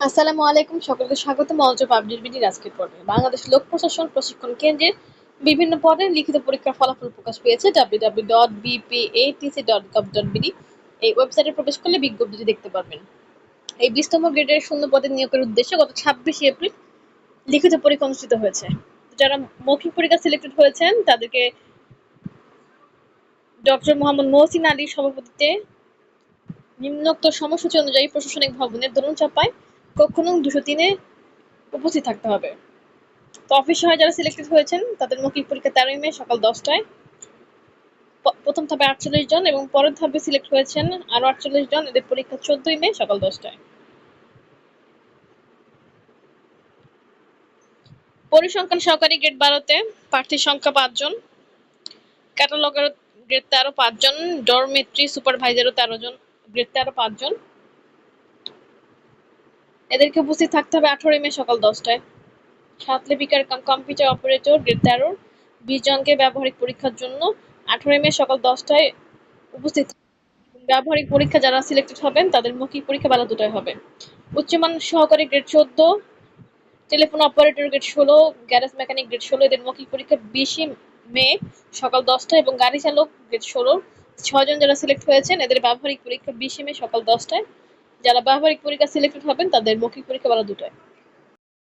আসসালামু আলাইকুম, সকলকে স্বাগত মনোযোগ আপডেট বিডির আজকের পর্বে। বাংলাদেশ লোক প্রশাসন প্রশিক্ষণ কেন্দ্রের বিভিন্ন পদে লিখিত পরীক্ষার ফলাফল প্রকাশ পেয়েছে। www.bpatc.gov.bd এই ওয়েবসাইটে প্রবেশ করলে বিজ্ঞপ্তিটি দেখতে পারবেন। এই বিশতম গ্রেডের শূন্য পদে নিয়োগের উদ্দেশ্যে গত ছাব্বিশে এপ্রিল লিখিত পরীক্ষা অনুষ্ঠিত হয়েছে। যারা মৌখিক পরীক্ষা সিলেক্টেড হয়েছেন, তাদেরকে ডক্টর মোহাম্মদ মহসিন আলীর সভাপতিত্বে নিম্নোক্ত সময়সূচি অনুযায়ী প্রশাসনিক ভবনের দরুন চাপায় কক্ষ নং দুশো তিনে উপস্থিত থাকতে হবে। তো অফিস সহায় যারা সিলেক্টেড হয়েছেন, তাদের মৌখিক পরীক্ষা তেরোই মে সকাল দশটায়। প্রথম ধাপে আটচল্লিশ জন এবং পরের ধাপে সিলেক্ট হয়েছেন আরও আটচল্লিশ জন। এদের পরীক্ষা চোদ্দই মে সকাল দশটায়। পরিসংখ্যান সহকারী গ্রেড বারোতে প্রার্থীর সংখ্যা পাঁচজন। ক্যাটালগার গ্রেড তেরো পাঁচজন। ডরমেট্রি সুপারভাইজারও তেরো জন গ্রেড তেরো পাঁচজন। এদেরকে উপস্থিত থাকতে হবে আঠারোই মে সকাল দশটায়। সাত লিপিকার কম্পিউটার অপারেটর গ্রেড তেরো বিশ জনকে ব্যবহারিক পরীক্ষার জন্য আঠারোই মে সকাল দশটায় উপস্থিত ব্যবহারিক পরীক্ষা যারা সিলেক্টেড হবেন, তাদের মৌখিক পরীক্ষা বেলা দুটায় হবে। উচ্চমান সহকারী গ্রেড চোদ্দ টেলিফোন অপারেটর গ্রেড ষোলো গ্যারেজ মেকানিক গ্রেড ষোলো, এদের মৌখিক পরীক্ষা বিশে মে সকাল দশটা এবং গাড়ি চালক গ্রেড ষোলো। ছজন যারা সিলেক্ট হয়েছেন, এদের ব্যবহারিক পরীক্ষা বিশে মে সকাল দশটায়। যারা ব্যবহারিক পরীক্ষা সিলেক্টেড হবেন তাদের মৌখিক পরীক্ষা বেলা দুটায়